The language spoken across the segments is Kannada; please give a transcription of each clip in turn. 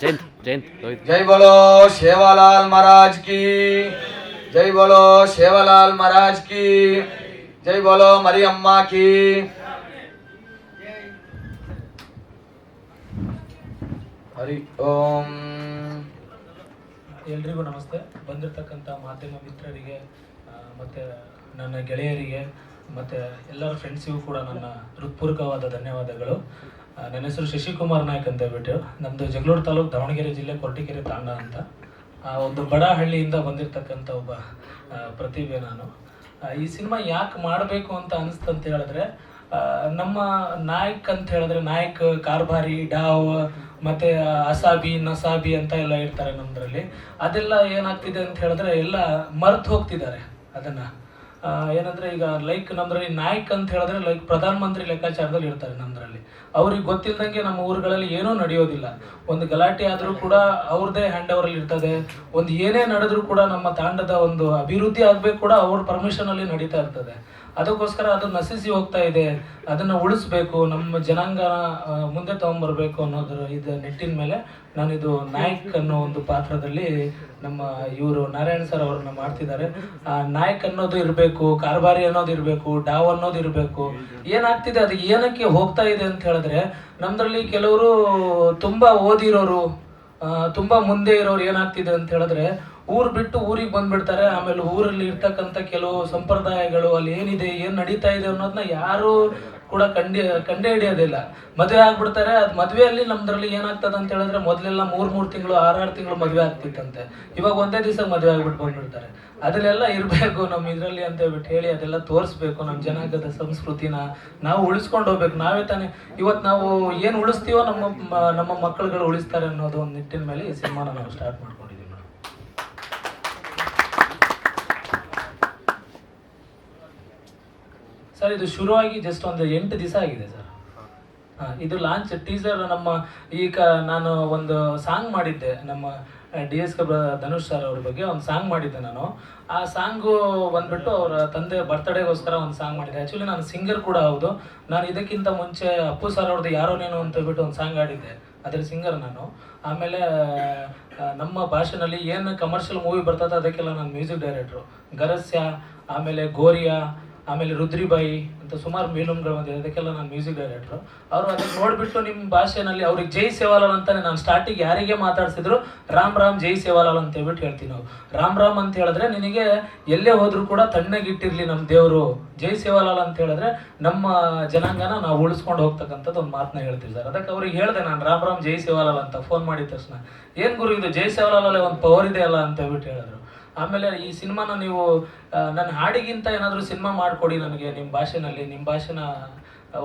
જય જય જય ಜೈ સેવાલાલ મહારાજ ಮಹಾರಾಜ್ ಕಿ ಜೈ સેવાલાલ મહારાજ કી જય બોલો મારી ಹರಿ ಓಂ ಎಲ್ರಿಗೂ ನಮಸ್ತೆ. ಬಂದಿರತಕ್ಕಂಥ ಮಾಧ್ಯಮ ಮಿತ್ರರಿಗೆ ಮತ್ತು ನನ್ನ ಗೆಳೆಯರಿಗೆ ಮತ್ತು ಎಲ್ಲರ ಫ್ರೆಂಡ್ಸಿಗೂ ಕೂಡ ನನ್ನ ಹೃತ್ಪೂರ್ವಕವಾದ ಧನ್ಯವಾದಗಳು. ನನ್ನ ಹೆಸರು ಶಶಿಕುಮಾರ್ ನಾಯ್ಕ್ ಅಂತ ಹೇಳ್ಬಿಟ್ಟು ನಮ್ಮದು ಜಗಳೂರು ತಾಲೂಕು ದಾವಣಗೆರೆ ಜಿಲ್ಲೆ ಕೊರಟಗೆರೆ ತಾಂಡ ಅಂತ. ಒಂದು ಬಡ ಹಳ್ಳಿಯಿಂದ ಬಂದಿರತಕ್ಕಂಥ ಒಬ್ಬ ಪ್ರತಿಭೆ ನಾನು. ಈ ಸಿನಿಮಾ ಯಾಕೆ ಮಾಡಬೇಕು ಅಂತ ಅನಿಸ್ತು ಅಂತ ಹೇಳಿದ್ರೆ ನಮ್ಮ ನಾಯಕ್ ಅಂತ ಹೇಳಿದ್ರೆ ನಾಯಕ್, ಕಾರ್ಬಾರಿ, ಡಾವ್, ಮತ್ತೆ ಅಸಾಬಿ, ನಸಾಬಿ ಅಂತ ಎಲ್ಲ ಇರ್ತಾರೆ ನಮ್ದ್ರಲ್ಲಿ. ಅದೆಲ್ಲ ಏನಾಗ್ತಿದೆ ಅಂತ ಹೇಳಿದ್ರೆ, ಎಲ್ಲ ಮರ್ತು ಹೋಗ್ತಿದ್ದಾರೆ ಅದನ್ನ. ಏನಂದರೆ ಈಗ ಲೈಕ್ ನಮ್ದ್ರಲ್ಲಿ ನಾಯಕ್ ಅಂತ ಹೇಳಿದ್ರೆ, ಲೈಕ್ ಪ್ರಧಾನಮಂತ್ರಿ ಲೆಕ್ಕಾಚಾರದಲ್ಲಿ ಇರ್ತಾರೆ ನಮ್ದ್ರಲ್ಲಿ. ಅವ್ರಿಗೆ ಗೊತ್ತಿಲ್ಲದಂಗೆ ನಮ್ಮ ಊರುಗಳಲ್ಲಿ ಏನೂ ನಡೆಯೋದಿಲ್ಲ. ಒಂದು ಗಲಾಟೆ ಆದರೂ ಕೂಡ ಅವ್ರದೇ ಹ್ಯಾಂಡ್ ಓವರಲ್ಲಿ ಇರ್ತದೆ. ಒಂದು ಏನೇ ನಡೆದ್ರೂ ಕೂಡ ನಮ್ಮ ತಾಂಡದ ಒಂದು ಅಭಿವೃದ್ಧಿ ಆಗಬೇಕು ಕೂಡ ಅವ್ರ ಪರ್ಮಿಷನಲ್ಲಿ ನಡೀತಾ ಇರ್ತದೆ. ಅದಕ್ಕೋಸ್ಕರ ಅದು ನಶಿಸಿ ಹೋಗ್ತಾ ಇದೆ. ಅದನ್ನ ಉಳಿಸ್ಬೇಕು, ನಮ್ಮ ಜನಾಂಗ ಮುಂದೆ ತಗೊಂಡ್ಬರ್ಬೇಕು ಅನ್ನೋದ್ರ ಇದು ನಿಟ್ಟಿನ ಮೇಲೆ ನಾನು ಇದು ನಾಯಕ್ ಅನ್ನೋ ಒಂದು ಪಾತ್ರದಲ್ಲಿ ನಮ್ಮ ಇವರು ನಾರಾಯಣ ಸರ್ ಅವ್ರನ್ನ ಮಾಡ್ತಿದ್ದಾರೆ. ಆ, ನಾಯಕ್ ಅನ್ನೋದು ಇರಬೇಕು, ಕಾರ್ಬಾರಿ ಅನ್ನೋದು ಇರಬೇಕು, ಡಾವ್ ಅನ್ನೋದು ಇರಬೇಕು, ಏನಾಗ್ತಿದೆ, ಅದು ಏನಕ್ಕೆ ಹೋಗ್ತಾ ಇದೆ ಅಂತ ಹೇಳಿದ್ರೆ, ನಮ್ದ್ರಲ್ಲಿ ಕೆಲವರು ತುಂಬಾ ಓದಿರೋರು ತುಂಬಾ ಮುಂದೆ ಇರೋರು ಏನಾಗ್ತಿದೆ ಅಂತ ಹೇಳಿದ್ರೆ ಊರ್ ಬಿಟ್ಟು ಊರಿಗೆ ಬಂದ್ಬಿಡ್ತಾರೆ. ಆಮೇಲೆ ಊರಲ್ಲಿ ಇರ್ತಕ್ಕಂಥ ಕೆಲವು ಸಂಪ್ರದಾಯಗಳು ಅಲ್ಲಿ ಏನಿದೆ, ಏನ್ ನಡೀತಾ ಇದೆ ಅನ್ನೋದನ್ನ ಯಾರು ಕೂಡ ಕಂಡಿ, ಕಂಡೇ ಹಿಡಿಯೋದಿಲ್ಲ. ಮದುವೆ ಆಗ್ಬಿಡ್ತಾರೆ. ಅದು ಮದ್ವೆಯಲ್ಲಿ ನಮ್ದ್ರಲ್ಲಿ ಏನಾಗ್ತದೆ ಅಂತ ಹೇಳಿದ್ರೆ ಮೊದಲೆಲ್ಲ ಮೂರ್ ಮೂರ್ ತಿಂಗಳು ಆರಾರು ತಿಂಗಳು ಮದುವೆ ಆಗ್ತಿತ್ತಂತೆ. ಇವಾಗ ಒಂದೇ ದಿವಸ ಮದುವೆ ಆಗ್ಬಿಟ್ಟು ಬಂದ್ಬಿಡ್ತಾರೆ. ಅದನ್ನೆಲ್ಲ ಇರಬೇಕು ನಮ್ಮ ಇದರಲ್ಲಿ ಅಂತ ಹೇಳ್ಬಿಟ್ಟು ಹೇಳಿ ಅದೆಲ್ಲ ತೋರಿಸ್ಬೇಕು ನಮ್ಮ ಜನಾಂಗದ ಸಂಸ್ಕೃತಿನ. ನಾವು ಉಳಿಸ್ಕೊಂಡು ಹೋಗ್ಬೇಕು. ನಾವೇ ತಾನೇ ಇವತ್ತು ನಾವು ಏನು ಉಳಿಸ್ತೀವೋ ನಮ್ಮ ನಮ್ಮ ಮಕ್ಕಳುಗಳು ಉಳಿಸ್ತಾರೆ ಅನ್ನೋದು ಒಂದು ನಿಟ್ಟಿನ ಮೇಲೆ ಈ ಸಿನಿಮಾನ ನಾವು ಸ್ಟಾರ್ಟ್ ಮಾಡ್ಕೊಂಡಿದ್ದೀವಿ ಮೇಡಮ್ ಸರ್, ಇದು ಶುರುವಾಗಿ ಜಸ್ಟ್ ಒಂದು ಎಂಟು ದಿವಸ ಆಗಿದೆ ಸರ್. ಹಾಂ ಇದು ಲಾಂಚ್ ಟೀಸರ್ ನಮ್ಮ ಈಗ ನಾನು ಒಂದು ಸಾಂಗ್ ಮಾಡಿದ್ದೆ, ನಮ್ಮ ಡಿ ಎಸ್ ಧನುಷ್ ಸರ್ ಅವ್ರ ಬಗ್ಗೆ ಒಂದು ಸಾಂಗ್ ಮಾಡಿದ್ದೆ ನಾನು. ಆ ಸಾಂಗು ಬಂದ್ಬಿಟ್ಟು ಅವರ ತಂದೆ ಬರ್ತ್ಡೇಗೋಸ್ಕರ ಒಂದು ಸಾಂಗ್ ಮಾಡಿದ್ದೆ. ಆ್ಯಕ್ಚುಲಿ ನಾನು ಸಿಂಗರ್ ಕೂಡ ಹೌದು. ನಾನು ಇದಕ್ಕಿಂತ ಮುಂಚೆ ಅಪ್ಪು ಸರ್ ಅವ್ರದ್ದು ಯಾರೋ ನೇನು ಅಂತ ಹೇಳ್ಬಿಟ್ಟು ಒಂದು ಸಾಂಗ್ ಆಡಿದ್ದೆ ಅದ್ರ ಸಿಂಗರ್ ನಾನು. ಆಮೇಲೆ ನಮ್ಮ ಭಾಷೆನಲ್ಲಿ ಏನು ಕಮರ್ಷಿಯಲ್ ಮೂವಿ ಬರ್ತದೆ ಅದಕ್ಕೆಲ್ಲ ನಾನು ಮ್ಯೂಸಿಕ್ ಡೈರೆಕ್ಟ್ರು ಗರಸ್ಯ, ಆಮೇಲೆ ಗೋರಿಯಾ ಆಮೇಲೆ ರುದ್ರಿಬಾಯಿ ಅಂತ ಸುಮಾರು ಫಿಲ್ಮ್ಗಳು ಬಂದಿದೆ ಅದಕ್ಕೆಲ್ಲ ನಾನು ಮ್ಯೂಸಿಕ್ ಡೈರೆಕ್ಟ್ರು. ಅವರು ಅದನ್ನು ನೋಡಿಬಿಟ್ಟು ನಿಮ್ಮ ಭಾಷೆನಲ್ಲಿ ಅವ್ರಿಗೆ ಜೈ ಸೇವಾಲಾಲ್ ಅಂತಾನೆ ನಾನು ಸ್ಟಾರ್ಟಿಂಗ್ ಯಾರಿಗೆ ಮಾತಾಡ್ಸಿದ್ರು, ರಾಮ್ ರಾಮ್, ಜೈ ಸೇವಾಲಾಲ್ ಅಂತ ಹೇಳ್ಬಿಟ್ಟು ಹೇಳ್ತೀವಿ ನಾವು. ರಾಮ್ ರಾಮ್ ಅಂತ ಹೇಳಿದ್ರೆ ನಿನಗೆ ಎಲ್ಲೇ ಹೋದರೂ ಕೂಡ ತಣ್ಣಗಿಟ್ಟಿರ್ಲಿ ನಮ್ಮ ದೇವರು. ಜೈ ಸೇವಾಲಾಲ್ ಅಂತ ಹೇಳಿದ್ರೆ ನಮ್ಮ ಜನಾಂಗನ ನಾವು ಉಳಿಸ್ಕೊಂಡು ಹೋಗ್ತಕ್ಕಂಥದ್ದು ಒಂದು ಮಾತನ್ನ ಹೇಳ್ತೀವಿ ಸರ್. ಅದಕ್ಕೆ ಅವ್ರಿಗೆ ಹೇಳಿದೆ ನಾನು, ರಾಮ್ ರಾಮ್, ಜೈ ಸೇವಾಲಾಲ್ ಅಂತ ಫೋನ್ ಮಾಡಿದ ತಕ್ಷಣ. ಏನ್ ಗುರು, ಇದು ಜೈ ಸೇವಾಲಾಲ್ ಒಂದು ಪವರ್ ಇದೆಯಲ್ಲ ಅಂತ ಹೇಳ್ಬಿಟ್ಟು ಹೇಳಿದ್ರು. ಆಮೇಲೆ ಈ ಸಿನಿಮಾನ ನೀವು ನನ್ನ ಹಾಡಿಗಿಂತ ಏನಾದರೂ ಸಿನಿಮಾ ಮಾಡಿಕೊಡಿ ನನಗೆ ನಿಮ್ಮ ಭಾಷೆನಲ್ಲಿ ನಿಮ್ಮ ಭಾಷೆನ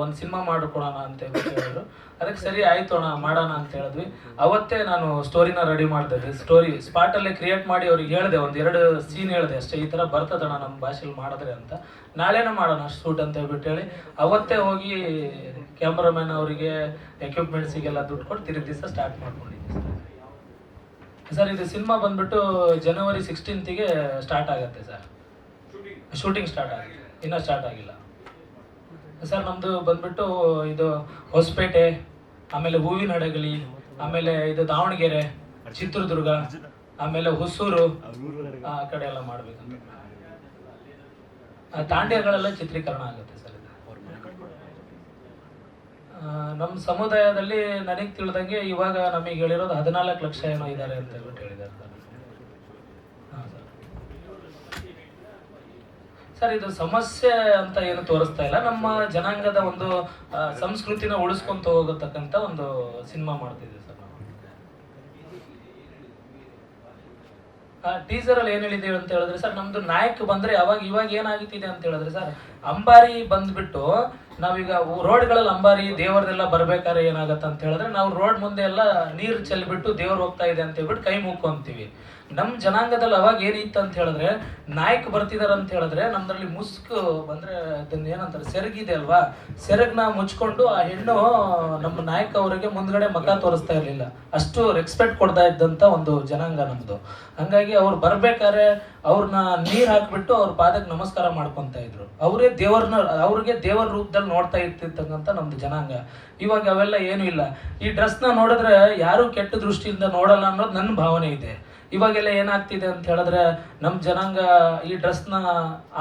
ಒಂದು ಸಿನಿಮಾ ಮಾಡಿಕೊಡೋಣ ಅಂತ ಹೇಳಿದ್ರು. ಅದಕ್ಕೆ ಸರಿ, ಆಯ್ತು ಅಣ್ಣ, ಮಾಡೋಣ ಅಂತ ಹೇಳಿದ್ವಿ. ಅವತ್ತೇ ನಾನು ಸ್ಟೋರಿನ ರೆಡಿ ಮಾಡಿದೆ. ಸ್ಟೋರಿ ಸ್ಪಾಟಲ್ಲೇ ಕ್ರಿಯೇಟ್ ಮಾಡಿ ಅವ್ರಿಗೆ ಹೇಳಿದೆ, ಒಂದು ಎರಡು ಸೀನ್ ಹೇಳಿದೆ ಅಷ್ಟೇ. ಈ ಥರ ಬರ್ತದಣ್ಣ ನಮ್ಮ ಭಾಷೆಲಿ ಮಾಡಿದ್ರೆ ಅಂತ. ನಾಳೆನೇ ಮಾಡೋಣ ಶೂಟ್ ಅಂತ ಹೇಳ್ಬಿಟ್ಟು ಹೇಳಿ, ಅವತ್ತೇ ಹೋಗಿ ಕ್ಯಾಮ್ರಾಮ್ಯಾನ್ ಅವರಿಗೆ ಎಕ್ವಿಪ್ಮೆಂಟ್ಸಿಗೆಲ್ಲ ದುಡ್ಡು ಕೊಟ್ಟು ತಿರುಗಿ ದಿವಸ ಸ್ಟಾರ್ಟ್ ಮಾಡ್ಕೊಂಡಿದ್ದೆ ಸರ್ ಇದು ಸಿನಿಮಾ ಬಂದ್ಬಿಟ್ಟು ಜನವರಿ ಸಿಕ್ಸ್ಟೀನ್ತಿಗೆ ಸ್ಟಾರ್ಟ್ ಆಗುತ್ತೆ ಸರ್ ಶೂಟಿಂಗ್ ಸ್ಟಾರ್ಟ್ ಆಗಿದೆ ಇನ್ನೂ ಸ್ಟಾರ್ಟ್ ಆಗಿಲ್ಲ. ಸರ್ ನಮ್ಮದು ಬಂದ್ಬಿಟ್ಟು ಇದು ಹೊಸಪೇಟೆ ಆಮೇಲೆ ಹೂವಿನ ಹಡಗಲಿ ಆಮೇಲೆ ಇದು ದಾವಣಗೆರೆ ಚಿತ್ರದುರ್ಗ ಆಮೇಲೆ ಹೊಸೂರು ಆ ಕಡೆ ಎಲ್ಲ ಮಾಡಬೇಕಂತ. ತಾಂಡ್ಯಗಳೆಲ್ಲ ಚಿತ್ರೀಕರಣ ಆಗುತ್ತೆ ಸರ್ ನಮ್ಮ ಸಮುದಾಯದಲ್ಲಿ ನನಗೆ ತಿಳಿದಂಗೆ ಇವಾಗ ನಮಗೆ ಹೇಳಿರೋದು ಹದಿನಾಲ್ಕು ಲಕ್ಷ ಏನೋ ಇದ್ದಾರೆ ಅಂತ ಹೇಳ್ಬಿಟ್ಟು ಹೇಳಿದ್ದಾರೆ ಸರ್. ಸರ್. ಇದು ಸಮಸ್ಯೆ ಅಂತ ಏನು ತೋರಿಸ್ತಾ ಇಲ್ಲ. ನಮ್ಮ ಜನಾಂಗದ ಒಂದು ಸಂಸ್ಕೃತಿನ ಉಳಿಸ್ಕೊಂತ ಹೋಗತಕ್ಕಂತ ಒಂದು ಸಿನಿಮಾ ಮಾಡ್ತಿದ್ದೀವಿ ಸರ್ ಟೀಸರ್ ಅಲ್ಲಿ ಏನ್ ಹೇಳಿದ್ದೀವಿ ಅಂತ ಹೇಳಿದ್ರೆ ಸರ್, ನಮ್ದು ನಾಯಕ್ ಬಂದ್ರೆ ಅವಾಗ ಇವಾಗ ಏನಾಗುತ್ತಿದೆ ಅಂತ ಹೇಳಿದ್ರೆ ಸರ್, ಅಂಬಾರಿ ಬಂದ್ಬಿಟ್ಟು ನಾವೀಗ ರೋಡ್ಗಳಲ್ಲಿ ಅಂಬಾರಿ ದೇವರದೆಲ್ಲ ಬರ್ಬೇಕಾದ್ರೆ ಏನಾಗತ್ತೆ ಅಂತ ಹೇಳಿದ್ರೆ ನಾವು ರೋಡ್ ಮುಂದೆ ಎಲ್ಲ ನೀರು ಚೆಲ್ಬಿಟ್ಟು ದೇವ್ರು ಹೋಗ್ತಾ ಇದೆ ಅಂತ ಹೇಳ್ಬಿಟ್ಟು ಕೈ ಮುಕ್ಕೊಂತೀವಿ ನಮ್ ಜನಾಂಗದಲ್ಲಿ ಅವಾಗ ಏನಿತ್ತು ಅಂತ ಹೇಳಿದ್ರೆ, ನಾಯಕ್ ಬರ್ತಿದಾರೆ ಅಂತ ಹೇಳಿದ್ರೆ ನಮ್ಮದ್ರಲ್ಲಿ ಮುಸ್ಕ್ ಬಂದ್ರೆ ಅದನ್ನ ಏನಂತಾರೆ, ಸೆರಗಿದೆ ಅಲ್ವಾ? ಸೆರಗ್ನ ಮುಚ್ಕೊಂಡು ಆ ಹೆಣ್ಣು ನಮ್ಮ ನಾಯಕ ಅವರಿಗೆ ಮುಂದ್ಗಡೆ ಮಗ ತೋರಿಸ್ತಾ ಇರ್ಲಿಲ್ಲ. ಅಷ್ಟು ರೆಸ್ಪೆಕ್ಟ್ ಕೊಡ್ತಾ ಇದ್ದಂತ ಒಂದು ಜನಾಂಗ ನಮ್ಮದು ಹಂಗಾಗಿ ಅವ್ರು ಬರ್ಬೇಕಾದ್ರೆ ಅವ್ರನ್ನ ನೀರು ಹಾಕ್ಬಿಟ್ಟು ಅವ್ರ ಪಾದಕ್ಕೆ ನಮಸ್ಕಾರ ಮಾಡ್ಕೊಂತ ಇದ್ರು. ಅವರೇ ದೇವರನ್ನ ಅವ್ರಿಗೆ ದೇವರ ರೂಪದಲ್ಲಿ ನೋಡ್ತಾ ಇರ್ತಿರ್ತಕ್ಕಂಥ ನಮ್ದು ಜನಾಂಗ. ಇವಾಗ ಅವೆಲ್ಲ ಏನೂ ಇಲ್ಲ. ಈ ಡ್ರೆಸ್ನ ನೋಡಿದ್ರೆ ಯಾರು ಕೆಟ್ಟ ದೃಷ್ಟಿಯಿಂದ ನೋಡಲ್ಲ ಅನ್ನೋದು ನನ್ನ ಭಾವನೆ ಇದೆ. ಇವಾಗೆಲ್ಲ ಏನಾಗ್ತಿದೆ ಅಂತ ಹೇಳಿದ್ರೆ ನಮ್ಮ ಜನಾಂಗ ಈ ಡ್ರೆಸ್ನ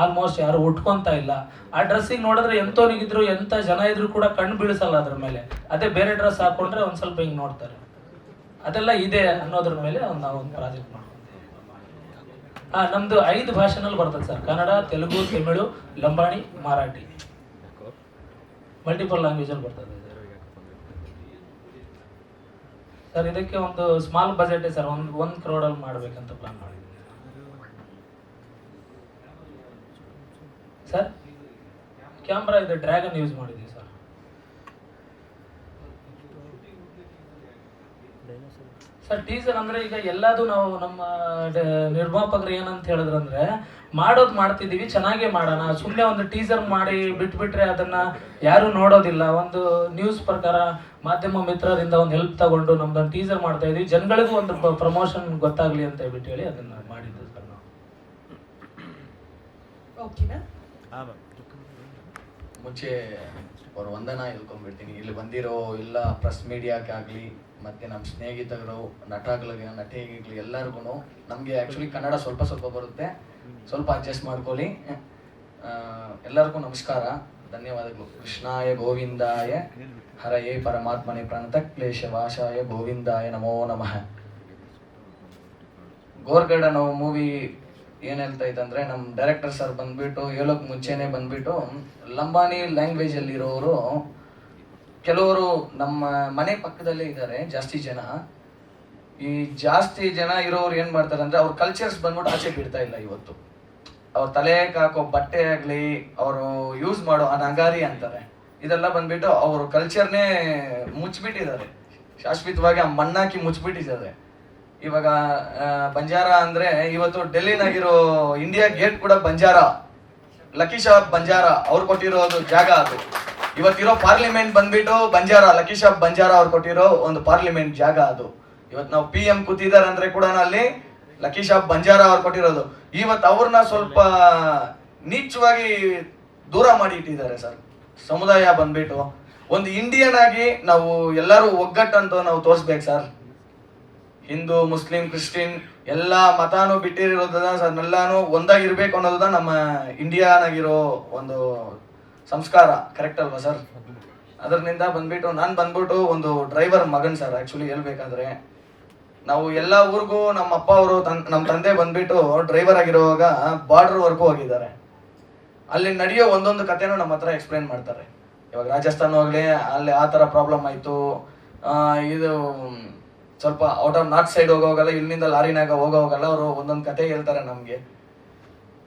ಆಲ್ಮೋಸ್ಟ್ ಯಾರು ಉಟ್ಕೊಂತ ಇಲ್ಲ. ಆ ಡ್ರೆಸ್ಸಿಗೆ ನೋಡಿದ್ರೆ ಎಂತೋನಿಗಿದ್ರು ಎಂತ ಜನ ಇದ್ರು ಕೂಡ ಕಣ್ಣು ಬೀಳಿಸಲ್ಲ ಅದ್ರ ಮೇಲೆ. ಅದೇ ಬೇರೆ ಡ್ರೆಸ್ ಹಾಕೊಂಡ್ರೆ ಒಂದು ಸ್ವಲ್ಪ ಹಿಂಗ್ ನೋಡ್ತಾರೆ. ಅದೆಲ್ಲ ಇದೆ ಅನ್ನೋದ್ರ ಮೇಲೆ ಒಂದು ನಾವು ಒಂದು ಪ್ರಾಜೆಕ್ಟ್ ಮಾಡ್ಕೊಂತೀವಿ. ಹಾ ನಮ್ದು ಐದು ಭಾಷೆನಲ್ಲಿ ಬರ್ತದೆ sir. Kannada Telugu Tamil Lambani Marathi. Multiple language ಅಲ್ಲಿ ಬರ್ತದೆ ಸರ್, ಇದಕ್ಕೆ ಒಂದು ಸ್ಮಾಲ್ ಬಜೆಟ್ ಸರ್, ಒಂದು ಒಂದು ಕ್ರೋಡಲ್ಲಿ ಮಾಡಬೇಕಂತ ಪ್ಲಾನ್ ಮಾಡಿದ್ವಿ ಸರ್ ಕ್ಯಾಮ್ರಾ ಇದೆ ಡ್ರ್ಯಾಗನ್ ಯೂಸ್ ಮಾಡಿದ್ವಿ ಸರ್. ಸರ್ ಟೀಸರ್ ಅಂದ್ರೆ ಈಗ ಎಲ್ಲದೂ ನಾವು ನಮ್ಮ ನಿರ್ಮಾಪಕರು ಏನಂತ ಹೇಳಿದ್ರಂದ್ರೆ ಮಾಡೋದು ಮಾಡ್ತಿದೀವಿ ಚೆನ್ನಾಗೇ ಮಾಡೋಣ. ಸುಮ್ಮನೆ ಒಂದು ಟೀಸರ್ ಮಾಡಿ ಬಿಟ್ಬಿಟ್ರೆ ಅದನ್ನ ಯಾರು ನೋಡೋದಿಲ್ಲ. ಒಂದು ನ್ಯೂಸ್ ಪ್ರಕಾರ ಮಾಧ್ಯಮ ಮಿತ್ರರಿಂದ ಒಂದು ಹೆಲ್ಪ್ ತಗೊಂಡು ನಮ್ದೊಂದು ಟೀಸರ್ ಮಾಡ್ತಾ ಇದೀವಿ. ಜನಗಳಿಗೂ ಒಂದು ಪ್ರಮೋಷನ್ ಗೊತ್ತಾಗ್ಲಿ ಅಂತ ಹೇಳ್ಬಿಟ್ಟು ಹೇಳಿ ಅದನ್ನ ಮಾಡಿದ್ದು ಸರ್ ನಾವು. ಮುಂಚೆ ಅವ್ರ ವಂದನಾ ಹೇಳ್ಕೊಂಡ್ಬಿಡ್ತೀನಿ. ಇಲ್ಲಿ ಬಂದಿರೋ ಎಲ್ಲ ಪ್ರೆಸ್ ಮೀಡಿಯಾಕ್ಕಾಗಲಿ ಮತ್ತು ನಮ್ಮ ಸ್ನೇಹಿತರು ನಟಗಳಿಗೆ ನಟಿಗಳಿಗೆ ಎಲ್ಲರಿಗೂ ನಮಗೆ ಆ್ಯಕ್ಚುಲಿ ಕನ್ನಡ ಸ್ವಲ್ಪ ಸ್ವಲ್ಪ ಬರುತ್ತೆ. ಸ್ವಲ್ಪ ಅಡ್ಜಸ್ಟ್ ಮಾಡ್ಕೊಳ್ಳಿ. ಎಲ್ಲರಿಗೂ ನಮಸ್ಕಾರ. ಧನ್ಯವಾದಗಳು. ಕೃಷ್ಣಾಯ ಗೋವಿಂದಾಯ. ಹರಯೇ ಪರಮಾತ್ಮನೆ ಪ್ರಾಂತ ಕ್ಲೇಶ ವಾಶಾಯ ಗೋವಿಂದಾಯ ನಮೋ ನಮಃ. ಗೋರ್ಗಡ ನಾವು ಮೂವಿ ಏನ್ ಹೇಳ್ತಾ ಇತ್ತಂದ್ರೆ ನಮ್ಮ ಡೈರೆಕ್ಟರ್ ಸರ್ ಬಂದ್ಬಿಟ್ಟು ಹೇಳೋಕ್ ಮುಂಚೆನೆ ಬಂದ್ಬಿಟ್ಟು ಲಂಬಾನಿ ಲ್ಯಾಂಗ್ವೇಜ್ ಅಲ್ಲಿರೋರು ಕೆಲವರು ನಮ್ಮ ಮನೆ ಪಕ್ಕದಲ್ಲೇ ಇದ್ದಾರೆ ಜಾಸ್ತಿ ಜನ. ಈ ಜಾಸ್ತಿ ಜನ ಇರೋರು ಏನು ಮಾಡ್ತಾರೆ ಅಂದ್ರೆ ಅವ್ರ ಕಲ್ಚರ್ಸ್ ಬಂದ್ಬಿಟ್ಟು ಆಚೆ ಬಿಡ್ತಾ ಇಲ್ಲ ಇವತ್ತು. ಅವ್ರ ತಲೆಗೆ ಹಾಕೋ ಬಟ್ಟೆ ಆಗಲಿ, ಅವರು ಯೂಸ್ ಮಾಡೋ ಆ ನಗಾರಿ ಅಂತಾರೆ. ಇದೆಲ್ಲ ಬಂದ್ಬಿಟ್ಟು ಅವ್ರ ಕಲ್ಚರ್ನೇ ಮುಚ್ಚಿಬಿಟ್ಟಿದ್ದಾರೆ ಶಾಶ್ವತವಾಗಿ ಆ ಮಣ್ಣಾಕಿ ಮುಚ್ಚಿಬಿಟ್ಟಿದ್ದಾರೆ ಇವಾಗ ಬಂಜಾರ ಅಂದ್ರೆ ಇವತ್ತು ಡೆಲ್ಲಿನಾಗಿರೋ ಇಂಡಿಯಾ ಗೇಟ್ ಕೂಡ ಬಂಜಾರ. Lucky shop Banjara. ಅವ್ರು ಕೊಟ್ಟಿರೋದು ಜಾಗ ಅದು. ಇವತ್ತಿರೋ ಪಾರ್ಲಿಮೆಂಟ್ ಬಂದ್ಬಿಟ್ಟು ಬಂಜಾರ. ಲಕ್ಕಿ ಶಾಪ್ ಬಂಜಾರ ಅವ್ರು ಕೊಟ್ಟಿರೋ ಒಂದು ಪಾರ್ಲಿಮೆಂಟ್ ಜಾಗ ಅದು. ಇವತ್ತು ನಾವು ಪಿ ಎಂ ಕೂತಿದ್ದಾರೆ ಅಂದ್ರೆ ಕೂಡ ಅಲ್ಲಿ ಲಕ್ಕಿ ಶಾಪ್ ಬಂಜಾರ ಅವ್ರು ಕೊಟ್ಟಿರೋದು. ಇವತ್ತು ಅವ್ರನ್ನ ಸ್ವಲ್ಪ ನೀಚವಾಗಿ ದೂರ ಮಾಡಿ ಇಟ್ಟಿದ್ದಾರೆ ಸರ್. ಸಮುದಾಯ ಬಂದ್ಬಿಟ್ಟು. ಒಂದು ಇಂಡಿಯನ್ ಆಗಿ ನಾವು ಎಲ್ಲರೂ ಒಗ್ಗಟ್ಟಂತ ನಾವು ತೋರಿಸ್ಬೇಕು ಸರ್. ಹಿಂದೂ, ಮುಸ್ಲಿಂ, ಕ್ರಿಶ್ಚಿಯನ್ ಎಲ್ಲ ಮತಾನು ಬಿಟ್ಟಿರೋದ ಸರ್ ಎಲ್ಲಾನು ಒಂದಾಗಿರ್ಬೇಕು ಅನ್ನೋದ ನಮ್ಮ ಇಂಡಿಯಾನಾಗಿರೋ ಒಂದು ಸಂಸ್ಕಾರ. ಕರೆಕ್ಟ್ ಅಲ್ವಾ ಸರ್? ಅದರಿಂದ ಬಂದ್ಬಿಟ್ಟು ನಾನು ಬಂದ್ಬಿಟ್ಟು ಒಂದು ಡ್ರೈವರ್ ಮಗನ್ ಸರ್ ಆಕ್ಚುಲಿ ಹೇಳ್ಬೇಕಾದ್ರೆ. ನಾವು ಎಲ್ಲ ಊರಿಗೂ ನಮ್ಮ ಅಪ್ಪ ಅವರು ನಮ್ಮ ತಂದೆ ಬಂದ್ಬಿಟ್ಟು ಡ್ರೈವರ್ ಆಗಿರುವಾಗ ಬಾರ್ಡರ್ ವರ್ಗು ಹೋಗಿದ್ದಾರೆ. ಅಲ್ಲಿ ನಡೆಯೋ ಒಂದೊಂದು ಕಥೆನೂ ನಮ್ಮ ಹತ್ರ ಎಕ್ಸ್ಪ್ಲೈನ್ ಮಾಡ್ತಾರೆ. ಇವಾಗ ರಾಜಸ್ಥಾನ ಹೋಗ್ಲಿ, ಅಲ್ಲಿ ಆ ಥರ ಪ್ರಾಬ್ಲಮ್ ಆಯಿತು. ಇದು ಸ್ವಲ್ಪ ಔಟ್ ಆಫ್ ನಾರ್ತ್ ಸೈಡ್ ಹೋಗೋಗಲ್ಲ ಇಲ್ಲಿಂದ ಲಾರಿನಾಗ ಹೋಗೋಗಲ್ಲ ಅವರು ಒಂದೊಂದು ಕತೆ ಹೇಳ್ತಾರೆ ನಮಗೆ.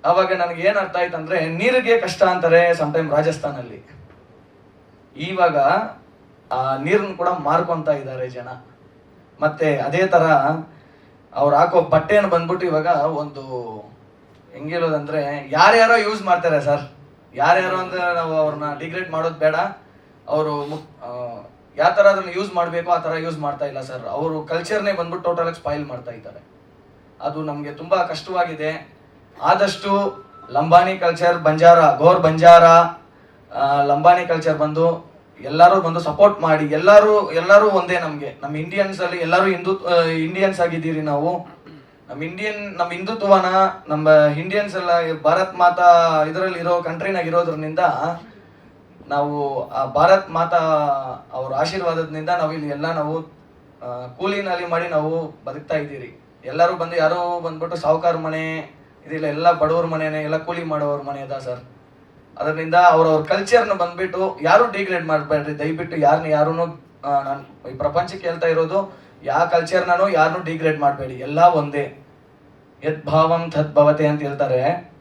ಅವಾಗ ನನಗೆ ಏನು ಅರ್ಥ ಆಯ್ತು ಅಂದ್ರೆ, ನೀರಿಗೆ ಕಷ್ಟ ಅಂತಾರೆ ಸಮ್ಟೈಮ್ ರಾಜಸ್ಥಾನಲ್ಲಿ. ಇವಾಗ ಆ ನೀರನ್ನು ಕೂಡ ಮಾರ್ಕೊಂತ ಇದ್ದಾರೆ ಜನ. ಮತ್ತೆ ಅದೇ ತರ ಅವ್ರು ಹಾಕೋ ಬಟ್ಟೆಯನ್ನು ಬಂದ್ಬಿಟ್ಟು ಇವಾಗ ಒಂದು ಹೆಂಗಿರೋದಂದ್ರೆ ಯಾರ್ಯಾರೋ ಯೂಸ್ ಮಾಡ್ತಾರೆ ಸರ್. ಯಾರ್ಯಾರೋ ಅಂದ್ರೆ ನಾವು ಅವ್ರನ್ನ ಡಿಗ್ರೇಡ್ ಮಾಡೋದು ಬೇಡ. ಅವರು ಯಾವ ಥರ ಅದನ್ನ ಯೂಸ್ ಮಾಡಬೇಕು, ಆ ಥರ ಯೂಸ್ ಮಾಡ್ತಾ ಇಲ್ಲ ಸರ್. ಅವರು ಕಲ್ಚರ್ನೇ ಬಂದ್ಬಿಟ್ಟು ಟೋಟಲ್ ಸ್ಪಾಯಿಲ್ ಮಾಡ್ತಾ ಇದ್ದಾರೆ. ಅದು ನಮಗೆ ತುಂಬಾ ಕಷ್ಟವಾಗಿದೆ. ಆದಷ್ಟು ಲಂಬಾಣಿ ಕಲ್ಚರ್ ಬಂಜಾರ ಗೋರ್ ಬಂಜಾರ ಲಂಬಾಣಿ ಕಲ್ಚರ್ ಬಂದು ಎಲ್ಲರೂ ಬಂದು ಸಪೋರ್ಟ್ ಮಾಡಿ, ಎಲ್ಲರೂ ಎಲ್ಲರೂ ಒಂದೇ ನಮಗೆ. ನಮ್ಮ ಇಂಡಿಯನ್ಸ್ ಅಲ್ಲಿ ಎಲ್ಲರೂ ಹಿಂದೂ ಇಂಡಿಯನ್ಸ್ ಆಗಿದ್ದೀರಿ ನಾವು. ನಮ್ಮ ಇಂಡಿಯನ್ ನಮ್ಮ ಹಿಂದುತ್ವನ, ನಮ್ಮ ಇಂಡಿಯನ್ಸ್ ಎಲ್ಲ ಭಾರತ್ ಮಾತಾ ಇದರಲ್ಲಿ ಇರೋ ಕಂಟ್ರಿನಾಗ ಇರೋದ್ರಿಂದ ನಾವು ಆ ಭಾರತ್ ಮಾತಾ ಅವ್ರ ಆಶೀರ್ವಾದದಿಂದ ನಾವು ಇಲ್ಲಿ ಎಲ್ಲ ನಾವು ಕೂಲಿನಲ್ಲಿ ಮಾಡಿ ನಾವು ಬದುಕ್ತಾ ಇದ್ದೀರಿ. ಎಲ್ಲರೂ ಬಂದು ಯಾರೋ ಬಂದ್ಬಿಟ್ಟು ಸಾಹುಕಾರ ಮನೆ, ಇದಿಲ್ಲ, ಎಲ್ಲ ಬಡವ್ರ ಮನೆನೇ, ಎಲ್ಲ ಕೂಲಿ ಮಾಡೋವ್ರ ಮನೆ ಅದ ಸರ್. ಅದರಿಂದ ಅವ್ರವ್ರ ಕಲ್ಚರ್ನ ಬಂದ್ಬಿಟ್ಟು ಯಾರು ಡಿಗ್ರೇಡ್ ಮಾಡಬೇಡ್ರಿ? ದಯವಿಟ್ಟು ಯಾರನ್ನ ಯಾರೂ ನಾನು ಈ ಪ್ರಪಂಚಕ್ಕೆ ಹೇಳ್ತಾ ಇರೋದು ಯಾವ ಕಲ್ಚರ್ನೂ ಯಾರನ್ನು ಡಿಗ್ರೇಡ್ ಮಾಡಬೇಡಿ. ಎಲ್ಲ ಒಂದೇ. ಯದ್ಭಾವಂ ತದ್ಭವತೆ ಅಂತ ಹೇಳ್ತಾರೆ.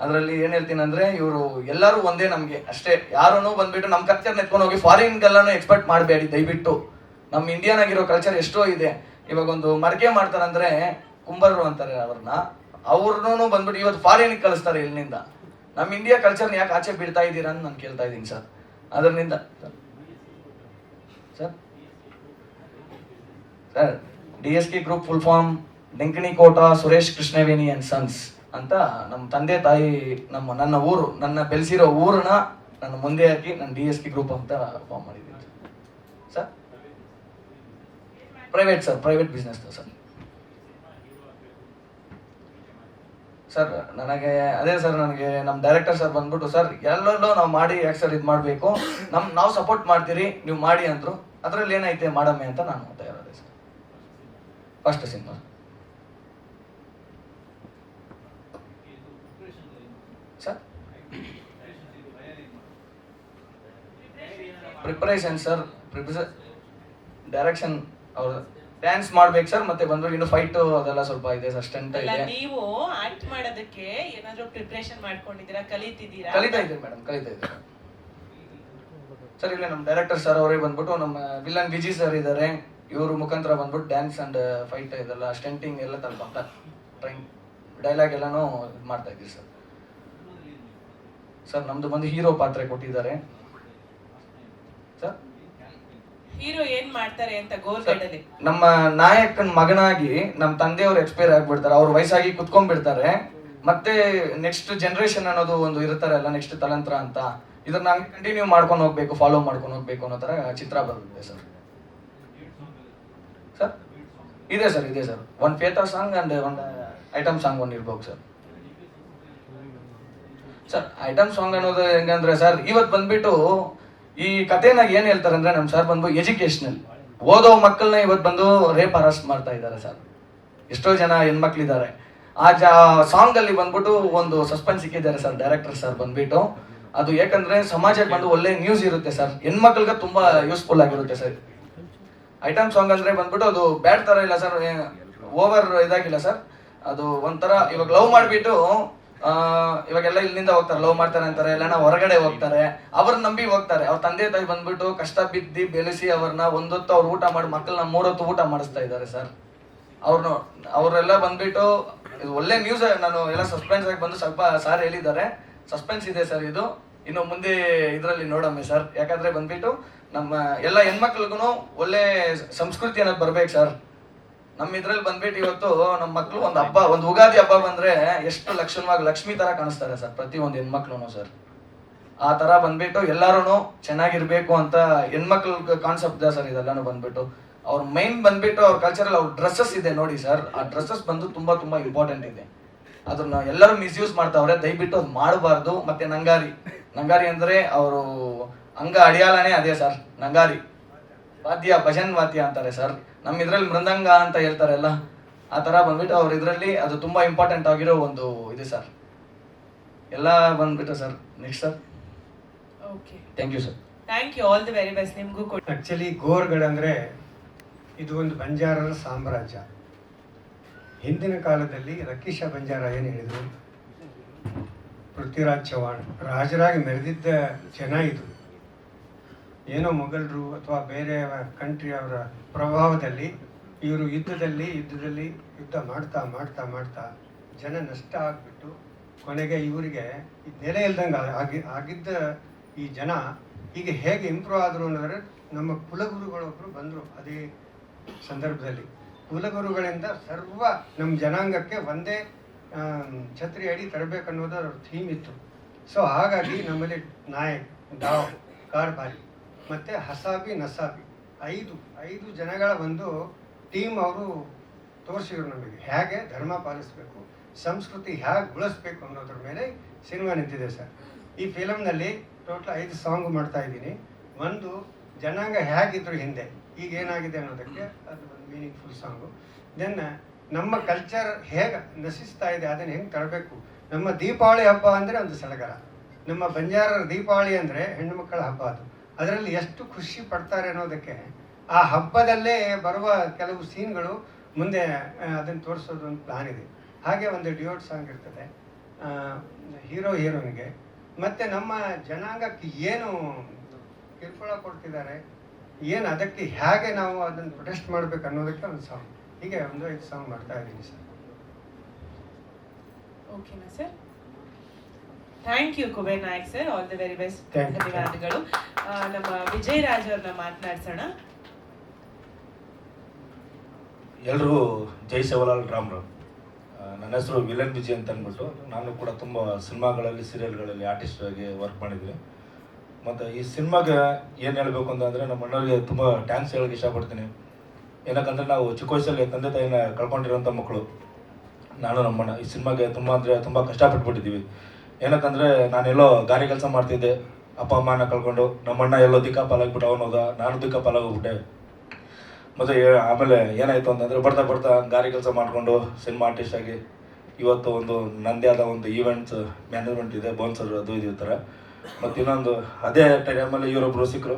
ಅದರಲ್ಲಿ ಏನು ಹೇಳ್ತೀನಿ ಅಂದ್ರೆ, ಇವರು ಎಲ್ಲರೂ ಒಂದೇ ನಮಗೆ. ಅಷ್ಟೇ. ಯಾರೂ ಬಂದ್ಬಿಟ್ಟು ನಮ್ಮ ಕಲ್ಚರ್ ಎತ್ಕೊಂಡು ಹೋಗಿ ಫಾರಿನ್ಗೆಲ್ಲನೂ ಎಕ್ಸ್ಪೆಕ್ಟ್ ಮಾಡಬೇಡಿ, ದಯವಿಟ್ಟು. ನಮ್ಮ ಇಂಡಿಯನ್ ಆಗಿರೋ ಕಲ್ಚರ್ ಎಷ್ಟೋ ಇದೆ. ಇವಾಗ ಒಂದು ಮಡಕೆ ಮಾಡ್ತಾರಂದ್ರೆ ಕುಂಬರರು ಅಂತಾರೆ ಅವ್ರನ್ನ ಅವ್ರನ್ನೂ ಬಂದ್ಬಿಟ್ಟು ಇವತ್ತು ಫಾರಿನ್ ಕಳಿಸ್ತಾರೆ ಇಲ್ಲಿಂದ. ನಮ್ಮ ಇಂಡಿಯಾ ಕಲ್ಚರ್ನ ಯಾಕೆ ಆಚೆ ಬಿಡ್ತಾ ಇದ್ದೀರಾ ಅಂತ ನಾನು ಕೇಳ್ತಾ ಇದ್ದೀನಿ ಸರ್ ಅದರಿಂದ sir sir D S K group full form Denkani Kota Suresh Krishnaveni and sons ಅಂತ ನಮ್ಮ ತಂದೆ ತಾಯಿ, ನಮ್ಮ ನನ್ನ ಊರು, ನನ್ನ ಬೆಳೆಸಿರೋ ಊರನ್ನ ನನ್ನ ಮುಂದೆ ಹಾಕಿ ನನ್ನ ಡಿ ಎಸ್ ಕೆ ಗ್ರೂಪ್ ಅಂತ ಫಾರ್ಮ್ ಮಾಡಿದ್ದೀನಿ sir private sir private business sir sir, ನನಗೆ, ಅದೇ ಸರ್ ನನಗೆ ನಮ್ಮ ಡೈರೆಕ್ಟರ್ ಸರ್ ಬಂದ್ಬಿಟ್ಟು, ಸರ್, ಎಲ್ಲೆಲ್ಲೋ ನಾವು ಮಾಡಿ ಯಾಕೆ ಸರ್ ಇದು ಮಾಡಬೇಕು. ನಮ್ಮ ನಾವು ಸಪೋರ್ಟ್ ಮಾಡ್ತೀರಿ, ನೀವು ಮಾಡಿ ಅಂದರು. ಅದರಲ್ಲಿ ಏನೈತೆ ಮಾಡಮ್ಮೆ ಅಂತ ನಾನು ತಯಾರಾದೆ sir. First cinema sir? Preparation sir preparation direction ಅವ್ರ ಡ್ಯಾನ್ಸ್ ಮಾಡ್ಬೇಕು ಸರ್ ಮತ್ತೆ ಬಂದ್ರು ಇನ್ನು ಫೈಟ್ ಅದೆಲ್ಲ ಸ್ವಲ್ಪ ಇದೆ ಸರ್ ಸ್ಟೆಂಟ್ ಇದೆ. ನೀವು ಆಕ್ಟ್ ಮಾಡೋದಕ್ಕೆ ಏನಾದ್ರೂ ಪ್ರಿಪರೇಷನ್ ಮಾಡ್ಕೊಂಡಿದ್ದೀರಾ ಕಲಿತಿದ್ದೀರಾ? ಕಲಿತಾ ಇದ್ದೀನಿ ಮೇಡಮ್ ಕಲಿತಾ ಇದ್ದೀನಿ. ಸರ್ ಇಲ್ಲ ನಮ್ಮ ಡೈರೆಕ್ಟರ್ ಸರ್ ಅವರೇ ಬಂದ್ಬಿಟ್ಟು ನಮ್ಮ ವಿಲನ್ ವಿಜಿ ಸರ್ ಇದ್ದಾರೆ ಇವರು ಮುಖಾಂತರ ಬಂದ್ಬಿಟ್ಟು ಡ್ಯಾನ್ಸ್ ಅಂಡ್ ಫೈಟ್ ಇದೆಲ್ಲ ಸ್ಟೆಂಟಿಂಗ್ ಎಲ್ಲ ತಲ್ಕೊಂತ ಟ್ರೈನ್ ಡೈಲಾಗ್ ಎಲ್ಲಾನು ಇದು ಮಾಡ್ತಾ ಇದ್ದೀವಿ ಸರ್ ಸರ್ ನಮ್ದು ಬಂದು ಹೀರೋ ಪಾತ್ರೆ ಕೊಟ್ಟಿದ್ದಾರೆ. ಸರ್ ಹೀರೋ ಏನ್ ಮಾಡ್ತಾರೆ ಅಂತ ನಮ್ಮ ನಾಯಕನ ಮಗನಾಗಿ ನಮ್ಮ ತಂದೆಯವರು ಎಕ್ಸ್ಪೈರ್ ಆಗ್ಬಿಡ್ತಾರೆ. ಅವ್ರ ವಯಸ್ಸಾಗಿ ಕುತ್ಕೊಂಡ್ಬಿಡ್ತಾರೆ. ಮತ್ತೆ ನೆಕ್ಸ್ಟ್ ಜನರೇಷನ್ ಅನ್ನೋದು ಒಂದು ಇರ್ತಾರಲ್ಲ ನೆಕ್ಸ್ಟ್ ತಲಂತ್ರ ಅಂತ. ಇದನ್ನ ಕಂಟಿನ್ಯೂ ಮಾಡ್ಕೊಂಡು ಹೋಗ್ಬೇಕು ಫಾಲೋ ಮಾಡ್ಕೊಂಡು ಹೋಗ್ಬೇಕು ಅನ್ನೋ ತರ ಚಿತ್ರ ಬರುತ್ತೆ ಸರ್. ಸರ್ ಇದೆ ಸರ್ ಇದೆ sir. One faith song and ಒಂದು ಐಟಮ್ ಸಾಂಗ್ ಒಂದು ಇರ್ಬೇಕು ಸರ್. ಸರ್ ಐಟಮ್ ಸಾಂಗ್ ಅನ್ನೋದು ಹೆಂಗಂದ್ರೆ ಸರ್ ಇವತ್ತು ಬಂದ್ಬಿಟ್ಟು ಈ ಕಥೆನ ಏನ್ ಹೇಳ್ತಾರೆ ಅಂದ್ರೆ ನಮ್ ಸರ್ ಬಂದು ಎಜುಕೇಶನಲ್ ಓದೋ ಮಕ್ಕಳನ್ನ ಇವತ್ತು ಬಂದು ರೇಪ್ ಅರೆಸ್ಟ್ ಮಾಡ್ತಾ ಇದ್ದಾರೆ ಸರ್ ಎಷ್ಟೋ ಜನ ಹೆಣ್ಮಕ್ಳಿದ್ದಾರೆ. ಆ ಜ ಸಾಂಗ್ ಅಲ್ಲಿ ಬಂದ್ಬಿಟ್ಟು ಒಂದು ಸಸ್ಪೆನ್ಸ್ ಸಿಕ್ಕಿದ್ದಾರೆ ಸರ್ ಡೈರೆಕ್ಟರ್ ಸರ್ ಬಂದ್ಬಿಟ್ಟು. ಅದು ಯಾಕಂದ್ರೆ ಸಮಾಜಕ್ಕೆ ಬಂದು ಒಳ್ಳೆ ನ್ಯೂಸ್ ಇರುತ್ತೆ ಸರ್ ಹೆಣ್ಮಕ್ಳಿಗೆ ತುಂಬಾ ಯೂಸ್ಫುಲ್ ಆಗಿರುತ್ತೆ ಸರ್ ಐಟಮ್ ಸಾಂಗ್ ಅಂದ್ರೆ ಬಂದ್ಬಿಟ್ಟು ಅದು ಬ್ಯಾಡ್ ತರ ಇಲ್ಲ ಸರ್ ಓವರ್ ಇದಾಗಿಲ್ಲ ಸರ್ ಅದು ಒಂಥರ ಇವಾಗ ಲವ್ ಮಾಡ್ಬಿಟ್ಟು ಇವಾಗೆಲ್ಲ ಇಲ್ಲಿಂದ ಹೋಗ್ತಾರೆ, ಲವ್ ಮಾಡ್ತಾರೆ ಅಂತಾರೆ ಇಲ್ಲ ಹೊರಗಡೆ ಹೋಗ್ತಾರೆ. ಅವ್ರನ್ನ ನಂಬಿ ಹೋಗ್ತಾರೆ. ಅವ್ರ ತಂದೆ ತಾಯಿ ಬಂದ್ಬಿಟ್ಟು ಕಷ್ಟ ಬಿದ್ದಿ ಬೆಳೆಸಿ ಅವ್ರನ್ನ ಒಂದೊತ್ತು ಅವ್ರು ಊಟ ಮಾಡಿ ಮಕ್ಕಳನ್ನ ಮೂರೊತ್ತು ಊಟ ಮಾಡಿಸ್ತಾ ಇದ್ದಾರೆ ಸರ್. ಅವ್ರನ್ನ ಅವರೆಲ್ಲ ಬಂದ್ಬಿಟ್ಟು, ಇದು ಒಳ್ಳೆ ನ್ಯೂಸ್ ನಾನು ಎಲ್ಲ ಸಸ್ಪೆನ್ಸ್ ಆಗಿ ಬಂದು ಸ್ವಲ್ಪ ಸಾರ್ ಹೇಳಿದ್ದಾರೆ. ಸಸ್ಪೆನ್ಸ್ ಇದೆ ಸರ್ ಇದು. ಇನ್ನು ಮುಂದೆ ಇದರಲ್ಲಿ ನೋಡಮ್ಮೆ ಸರ್. ಯಾಕಂದ್ರೆ ಬಂದ್ಬಿಟ್ಟು ನಮ್ಮ ಎಲ್ಲ ಹೆಣ್ಮಕ್ಳಿಗೂ ಒಳ್ಳೆ ಸಂಸ್ಕೃತಿ ಅನ್ನೋದು ಬರ್ಬೇಕು ಸರ್. ನಮ್ಮ ಇದ್ರಲ್ಲಿ ಬಂದ್ಬಿಟ್ಟು ಇವತ್ತು ನಮ್ಮ ಮಕ್ಕಳು ಒಂದು ಹಬ್ಬ, ಒಂದು ಉಗಾದಿ ಹಬ್ಬ ಬಂದ್ರೆ ಎಷ್ಟು ಲಕ್ಷಣವಾಗಿ ಲಕ್ಷ್ಮಿ ತರ ಕಾಣಿಸ್ತಾರೆ ಸರ್, ಪ್ರತಿ ಒಂದು ಹೆಣ್ಮಕ್ಳು ಸರ್. ಆ ತರ ಬಂದ್ಬಿಟ್ಟು ಎಲ್ಲಾರು ಚೆನ್ನಾಗಿರ್ಬೇಕು ಅಂತ ಹೆಣ್ಮಕ್ಳ ಕಾನ್ಸೆಪ್ಟ್ ಸರ್ ಇದೆಲ್ಲಾನು ಬಂದ್ಬಿಟ್ಟು. ಅವ್ರ ಮೈನ್ ಬಂದ್ಬಿಟ್ಟು ಅವ್ರ ಕಲ್ಚರಲ್ ಅವ್ರ ಡ್ರೆಸ್ಸಸ್ ಇದೆ ನೋಡಿ ಸರ್, ಆ ಡ್ರೆಸ್ಸಸ್ ಬಂದು ತುಂಬಾ ತುಂಬಾ ಇಂಪಾರ್ಟೆಂಟ್ ಇದೆ. ಅದನ್ನ ಎಲ್ಲರೂ ಮಿಸ್ಯೂಸ್ ಮಾಡ್ತಾವ್ರೆ, ದಯವಿಟ್ಟು ಅದು ಮಾಡಬಾರ್ದು. ಮತ್ತೆ ನಂಗಾರಿ ನಂಗಾರಿ ಅಂದ್ರೆ ಅವರು ಅಂಗ ಅಡಿಯಾಲನೇ ಅದೇ ಸರ್, ನಂಗಾರಿ. ವಾದ್ಯ, ಭಜನ್ ವಾದ್ಯ ಅಂತಾರೆ ಸರ್. ನಮ್ಮ ಇದರಲ್ಲಿ ಮೃದಂಗ ಅಂತ ಹೇಳ್ತಾರಲ್ಲ ಆ ಥರ ಬಂದ್ಬಿಟ್ಟು ಅವ್ರ ಇದರಲ್ಲಿ ಅದು ತುಂಬಾ ಇಂಪಾರ್ಟೆಂಟ್ ಆಗಿರೋ ಒಂದು ಇದೆ ಸರ್ ಎಲ್ಲ ಬಂದ್ಬಿಟ್ಟು sir next sir okay thank you sir thank you all the very best ನಿಮಗೂ ಕೊಡಿ. ಆ್ಯಕ್ಚುಲಿ ಗೋರ್ಗಡ್ ಅಂದರೆ ಇದು ಒಂದು ಬಂಜಾರರ ಸಾಮ್ರಾಜ್ಯ. ಹಿಂದಿನ ಕಾಲದಲ್ಲಿ ರಕೀಶ ಬಂಜಾರ ಏನು ಹೇಳಿದರು? ಪೃಥ್ವಿರಾಜ್ ಚೌಹಾಣ್. ರಾಜರಾಗಿ ಮೆರೆದಿದ್ದ ಜನ ಇದು. ಏನೋ ಮೊಘಲರು ಅಥವಾ ಬೇರೆ ಕಂಟ್ರಿಯವರ ಪ್ರಭಾವದಲ್ಲಿ ಇವರು ಯುದ್ಧದಲ್ಲಿ ಯುದ್ಧದಲ್ಲಿ ಯುದ್ಧ ಮಾಡ್ತಾ ಮಾಡ್ತಾ ಮಾಡ್ತಾ ಜನ ನಷ್ಟ ಆಗಿಬಿಟ್ಟು ಕೊನೆಗೆ ಇವರಿಗೆ ನೆಲೆ ಇಲ್ದಂಗೆ ಆಗಿ, ಆಗಿದ್ದ ಈ ಜನ ಈಗ ಹೇಗೆ ಇಂಪ್ರೂವ್ ಆದರು ಅನ್ನೋದ್ರೆ ನಮ್ಮ ಕುಲಗುರುಗಳೊಬ್ಬರು ಬಂದರು ಅದೇ ಸಂದರ್ಭದಲ್ಲಿ. ಕುಲಗುರುಗಳಿಂದ ಸರ್ವ ನಮ್ಮ ಜನಾಂಗಕ್ಕೆ ಒಂದೇ ಛತ್ರಿ ಅಡಿ ತರಬೇಕನ್ನೋದು ಅವ್ರ ಥೀಮ್ ಇತ್ತು. ಸೊ ಹಾಗಾಗಿ ನಮ್ಮಲ್ಲಿ ನಾಯಕ್ ಡಾವ್ ಕಾರ್ಬಾರಿ ಮತ್ತು ಹಸಾಬಿ, ನಸಾಬಿ. ಐದು ಐದು ಜನಗಳ ಒಂದು ಟೀಮ್ ಅವರು ತೋರಿಸಿದ್ರು ನಮಗೆ. ಹೇಗೆ ಧರ್ಮ ಪಾಲಿಸಬೇಕು, ಸಂಸ್ಕೃತಿ ಹೇಗೆ ಉಳಿಸ್ಬೇಕು ಅನ್ನೋದ್ರ ಮೇಲೆ ಸಿನಿಮಾ ನಿಂತಿದೆ ಸರ್. ಈ ಫಿಲಮ್ನಲ್ಲಿ ಟೋಟಲ್ ಐದು ಸಾಂಗ್ ಮಾಡ್ತಾ ಇದ್ದೀನಿ. ಒಂದು, ಜನಾಂಗ ಹೇಗಿದ್ರು ಹಿಂದೆ, ಈಗ ಏನಾಗಿದೆ ಅನ್ನೋದಕ್ಕೆ ಅದು ಒಂದು ಮೀನಿಂಗ್ಫುಲ್ ಸಾಂಗು ದೆನ್ ನಮ್ಮ ಕಲ್ಚರ್ ಹೇಗೆ ನಶಿಸ್ತಾ ಇದೆ, ಅದನ್ನು ಹೆಂಗೆ ತರಬೇಕು? ನಮ್ಮ ದೀಪಾವಳಿ ಹಬ್ಬ ಅಂದರೆ ಒಂದು ಸಡಗರ. ನಮ್ಮ ಬಂಜಾರರ ದೀಪಾವಳಿ ಅಂದರೆ ಹೆಣ್ಣು ಮಕ್ಕಳ ಹಬ್ಬ ಅದು. ಅದರಲ್ಲಿ ಎಷ್ಟು ಖುಷಿ ಪಡ್ತಾರೆ ಅನ್ನೋದಕ್ಕೆ ಆ ಹಬ್ಬದಲ್ಲೇ ಬರುವ ಕೆಲವು ಸೀನ್ಗಳು ಮುಂದೆ ಅದನ್ನು ತೋರಿಸೋದು ಒಂದು ಪ್ಲಾನ್ ಇದೆ. ಹಾಗೆ ಒಂದು ಡಿಯೋಟ್ ಸಾಂಗ್ ಇರ್ತದೆ. ಹೀರೋ ಹೀರೋನಿಗೆ ಮತ್ತು ನಮ್ಮ ಜನಾಂಗಕ್ಕೆ ಏನು ಕಿರುಕುಳ ಕೊಡ್ತಿದ್ದಾರೆ, ಏನು ಅದಕ್ಕೆ ಹೇಗೆ ನಾವು ಅದನ್ನು ಪ್ರೊಟೆಸ್ಟ್ ಮಾಡಬೇಕು ಅನ್ನೋದಕ್ಕೆ ಒಂದು ಸಾಂಗ್ ಹೀಗೆ ಒಂದು ಐದು ಸಾಂಗ್ ಮಾಡ್ತಾ ಇದ್ದೀನಿ ಸರ್. ಓಕೆನಾ sir thank you Kuber Nayak sir all the very best ಧನ್ಯವಾದಗಳು ನಮ್ಮ ವಿಜಯ್ ರಾಜ್ ಅವ್ರನ್ನ ಮಾತನಾಡ್ಸೋಣ. ಎಲ್ರಿಗೂ ಜೈ ಸೇವಲಾಲ್ ರಾಮ್ ರಾವ್. ನನ್ನ ಹೆಸರು ವಿಲನ್ ವಿಜಯ್ ಅಂತ ಅಂದ್ಬಿಟ್ಟು ನಾನು ಕೂಡ ತುಂಬ ಸಿನಿಮಾಗಳಲ್ಲಿ ಸೀರಿಯಲ್ಗಳಲ್ಲಿ ಆರ್ಟಿಸ್ಟ್ ಆಗಿ ವರ್ಕ್ ಮಾಡಿದ್ದೀನಿ. ಮತ್ತು ಈ ಸಿನಿಮಾಗೆ ಏನು ಹೇಳಬೇಕು ಅಂತಂದರೆ ನಮ್ಮ ಅಣ್ಣವ್ರಿಗೆ ತುಂಬ ಟ್ಯಾಂಕ್ಸ್ ಹೇಳಕ್ಕೆ ಇಷ್ಟಪಡ್ತೀನಿ. ಏನಕ್ಕಂದರೆ ನಾವು ಚಿಕ್ಕ ವಯಸ್ಸಲ್ಲಿ ತಂದೆ ತಾಯಿನ ಕಳ್ಕೊಂಡಿರೋಂಥ ಮಕ್ಕಳು. ನಾನು ನಮ್ಮಣ್ಣ ಈ ಸಿನಿಮಾಗೆ ತುಂಬ ಅಂದರೆ ತುಂಬ ಕಷ್ಟಪಟ್ಬಿಟ್ಟಿದ್ದೀವಿ. ಏನಕ್ಕಂದರೆ ನಾನೆಲ್ಲೋ ಗಾರಿ ಕೆಲಸ ಮಾಡ್ತಿದ್ದೆ. ಅಪ್ಪ ಅಮ್ಮನ ಕಳ್ಕೊಂಡು. ನಮ್ಮಣ್ಣ ಎಲ್ಲೋ ದಿಕ್ಕಾಪಾಲಾಗ್ಬಿಟ್ಟು ಅವನು ಹೋದ. ನಾನು ದಿಕ್ಕಾಪಾಲಾಗೋಗ್ಬಿಟ್ಟೆ ಮತ್ತು ಆಮೇಲೆ ಏನಾಯಿತು ಅಂತಂದರೆ ಬರ್ತಾ ಬರ್ತಾ ಗಾರಿ ಕೆಲಸ ಮಾಡಿಕೊಂಡು ಸಿನಿಮಾ ಆರ್ಟಿಸ್ಟ್ ಆಗಿ ಇವತ್ತು ಒಂದು ನಂದೇ ಆದ ಒಂದು ಈವೆಂಟ್ಸ್ ಮ್ಯಾನೇಜ್ಮೆಂಟ್ ಇದೆ ಬೌನ್ಸರ್ ಅದು ಇದು ಥರ. ಮತ್ತು ಇನ್ನೊಂದು, ಅದೇ ಟೈಮಲ್ಲಿ ಇವರೊಬ್ಬರು ಸಿಕ್ಕರು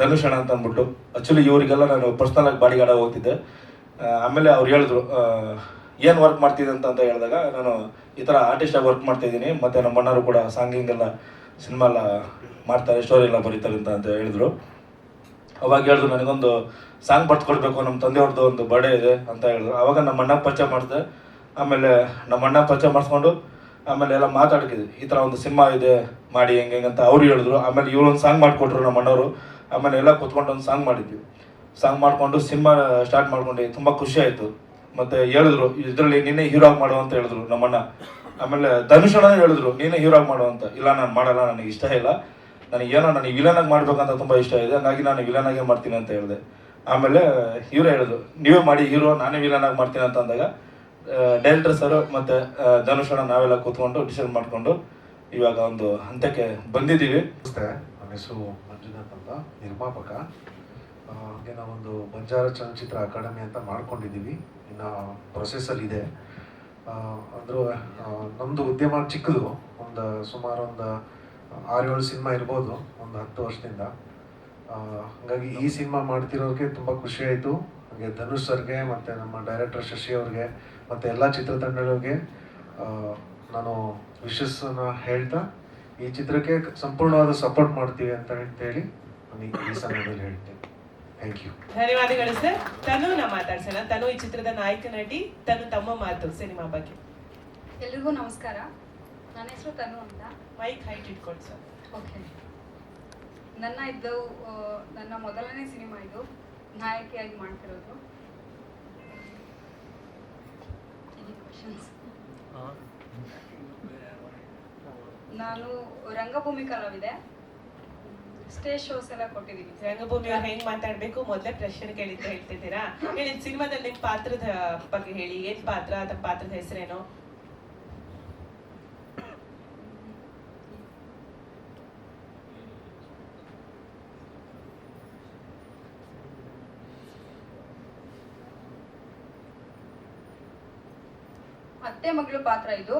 ಧನುಷ್ ಅಣ್ಣ ಅಂತ ಅಂದ್ಬಿಟ್ಟು ಆ್ಯಕ್ಚುಲಿ ಇವರಿಗೆಲ್ಲ ನಾನು ಪರ್ಸ್ನಲಾಗಿ ಬಾಡಿಗಾಡ ಹೋಗ್ತಿದ್ದೆ. ಆಮೇಲೆ ಅವ್ರು ಹೇಳಿದ್ರು ಏನು ವರ್ಕ್ ಮಾಡ್ತಿದ್ದೆ ಅಂತ ಹೇಳಿದಾಗ ನಾನು ಈ ಥರ ಆರ್ಟಿಸ್ಟಾಗಿ ವರ್ಕ್ ಮಾಡ್ತಾ ಇದ್ದೀನಿ. ಮತ್ತು ನಮ್ಮ ಅಣ್ಣರು ಕೂಡ ಸಾಂಗಿಂಗ್ ಎಲ್ಲ ಸಿನಿಮಾ ಎಲ್ಲ ಮಾಡ್ತಾರೆ ಸ್ಟೋರಿ ಎಲ್ಲ ಬರೀತಾರೆ ಅಂತ ಅಂತ ಹೇಳಿದ್ರು. ಅವಾಗ ಹೇಳಿದ್ರು, ನನಗೊಂದು ಸಾಂಗ್ ಬರ್ತ್ಕೊಡ್ಬೇಕು ಕೊಡಬೇಕು ನಮ್ಮ ತಂದೆಯವ್ರದ್ದು ಒಂದು ಬರ್ಡೇ ಇದೆ ಅಂತ ಹೇಳಿದ್ರು. ಅವಾಗ ನಮ್ಮ ಅಣ್ಣ ಪರಿಚಯ ಮಾಡಿದೆ. ಆಮೇಲೆ ನಮ್ಮ ಅಣ್ಣ ಪರಿಚಯ ಮಾಡಿಸ್ಕೊಂಡು ಆಮೇಲೆ ಎಲ್ಲ ಮಾತಾಡ್ಕಿದ್ವಿ ಈ ಥರ ಒಂದು ಸಿನಿಮಾ ಇದೆ, ಮಾಡಿ ಹೆಂಗೆ ಹೆಂಗೆ ಅಂತ ಅವ್ರು ಹೇಳಿದ್ರು. ಆಮೇಲೆ ಇವ್ರು ಒಂದು ಸಾಂಗ್ ಮಾಡಿಕೊಟ್ರು ನಮ್ಮ ಅಣ್ಣವರು. ಆಮೇಲೆ ಎಲ್ಲ ಕೂತ್ಕೊಂಡು ಒಂದು ಸಾಂಗ್ ಮಾಡಿದ್ವಿ. ಸಾಂಗ್ ಮಾಡಿಕೊಂಡು ಸಿನಿಮಾ ಸ್ಟಾರ್ಟ್ ಮಾಡ್ಕೊಂಡು ತುಂಬ ಖುಷಿ ಆಯಿತು. ಮತ್ತು ಹೇಳಿದ್ರು, ಇದರಲ್ಲಿ ನಿನ್ನೆ ಹೀರೋ ಆಗಿ ಮಾಡು ಅಂತ ಹೇಳಿದ್ರು ನಮ್ಮಣ್ಣ. ಆಮೇಲೆ ಧನುಷ್ ಅಣ್ಣ ಹೇಳಿದ್ರು, ನೀನೇ ಹೀರೋ ಆಗಿ ಮಾಡು ಅಂತ. ಇಲ್ಲ, ನಾನು ಮಾಡಲ್ಲ, ನನಗೆ ಇಷ್ಟ ಇಲ್ಲ. ನನಗೆ ಏನೋ ನನಗೆ ವಿಲನ್ ಆಗಿ ಮಾಡ್ಬೇಕಂತ ತುಂಬ ಇಷ್ಟ ಇದೆ, ಹಾಗಾಗಿ ನಾನು ವಿಲನ್ ಆಗೇ ಮಾಡ್ತೀನಿ ಅಂತ ಹೇಳಿದೆ. ಆಮೇಲೆ ಹೀರೋ ಹೇಳಿದ್ರು, ನೀವೇ ಮಾಡಿ ಹೀರೋ ನಾನೇ ವಿಲನ್ ಆಗಿ ಮಾಡ್ತೀನಿ ಅಂತ ಅಂದಾಗ ಡೈರೆಕ್ಟರ್ ಸರ್ ಮತ್ತು ಧನುಷ್ ನಾವೆಲ್ಲ ಕೂತ್ಕೊಂಡು ಡಿಸೈಡ್ ಮಾಡಿಕೊಂಡು ಇವಾಗ ಒಂದು ಹಂತಕ್ಕೆ ಬಂದಿದ್ದೀವಿ. ಹೆಸರು ಮಂಜುನಾಥ್ ಅಂತ, ನಿರ್ಮಾಪಕ. ಹಾಗೆ ನಾವೊಂದು ಬಂಜಾರ ಚಲನಚಿತ್ರ ಅಕಾಡೆಮಿ ಅಂತ ಮಾಡ್ಕೊಂಡಿದ್ದೀವಿ. ಇನ್ನು ಪ್ರೊಸೆಸಲ್ಲಿ ಇದೆ. ಅಂದರೂ ನಮ್ಮದು ಉದ್ಯಮ ಚಿಕ್ಕದು. ಒಂದು ಸುಮಾರು ಒಂದು ಆರು ಏಳು ಸಿನಿಮಾ ಇರ್ಬೋದು, ಒಂದು ಹತ್ತು ವರ್ಷದಿಂದ. ಹಾಗಾಗಿ ಈ ಸಿನಿಮಾ ಮಾಡ್ತಿರೋರಿಗೆ ತುಂಬ ಖುಷಿ ಆಯಿತು. ಹಾಗೆ ಧನುಷ್ ಸರ್ಗೆ, ಮತ್ತು ನಮ್ಮ ಡೈರೆಕ್ಟರ್ ಶಶಿ ಅವ್ರಿಗೆ, ಮತ್ತು ಎಲ್ಲ ಚಿತ್ರತಂಡಗಳಿಗೆ ನಾನು ವಿಶಸ್ಸನ್ನು ಹೇಳ್ತಾ, ಈ ಚಿತ್ರಕ್ಕೆ ಸಂಪೂರ್ಣವಾದ ಸಪೋರ್ಟ್ ಮಾಡ್ತೀವಿ ಅಂತ ಹೇಳಿ ನಾನು ಈ- ಸಂದರ್ಭದಲ್ಲಿ ಹೇಳ್ತೇನೆ. ಧನ್ಯವಾದಗಳು ಸರ್ ತನುನ ಮಾತಾಡ್ಸೋಣ. ತನು ಈ ಚಿತ್ರದ ನಾಯಕ ನಟಿ ತನು ತಮ್ಮ ಮಾತು ಸಿನಿಮಾ ಬಗ್ಗೆ. ಎಲ್ರಿಗೂ ನಮಸ್ಕಾರ. ನನ್ನ ಹೆಸರು ತನು ಅಂತ. ಮೈಕ್ ಹೈಟ್ ಇಟ್ಕೊಂಡು ಸರ್. ಓಕೆ. ನನ್ನ ಇದ್ದು ನನ್ನ ಮೊದಲನೇ ಸಿನಿಮಾ ಇದು. ನಾಯಕಿಯಾಗಿ ಮಾಡ್ತಿರೋದು? ನಾನು ರಂಗಭೂಮಿ ಕಲಾವಿದೆ. ಸ್ಟೇಜ್ ಶೋಸ್ ಎಲ್ಲ ಕೊಟ್ಟಿದ್ದೀವಿ ರಂಗಭೂಮಿ ಅವ್ರು ಹೆಂಗ್ ಮಾತಾಡ್ಬೇಕು? ಮೊದ್ಲೇ ಪ್ರಶ್ನೆ ಕೇಳಿದ್ದೆ ಹೇಳ್ತಿದ್ದೀರಾ? ಹೇಳಿ, ಸಿನಿಮಾದಲ್ಲಿ ನಿಮ್ ಪಾತ್ರದ ಬಗ್ಗೆ ಹೇಳಿ. ಏನ್ ಪಾತ್ರ? ಅಥವಾ ಪಾತ್ರದ ಹೆಸರೇನು? ಅತ್ತೆ ಮಗಳು ಪಾತ್ರ ಇದು.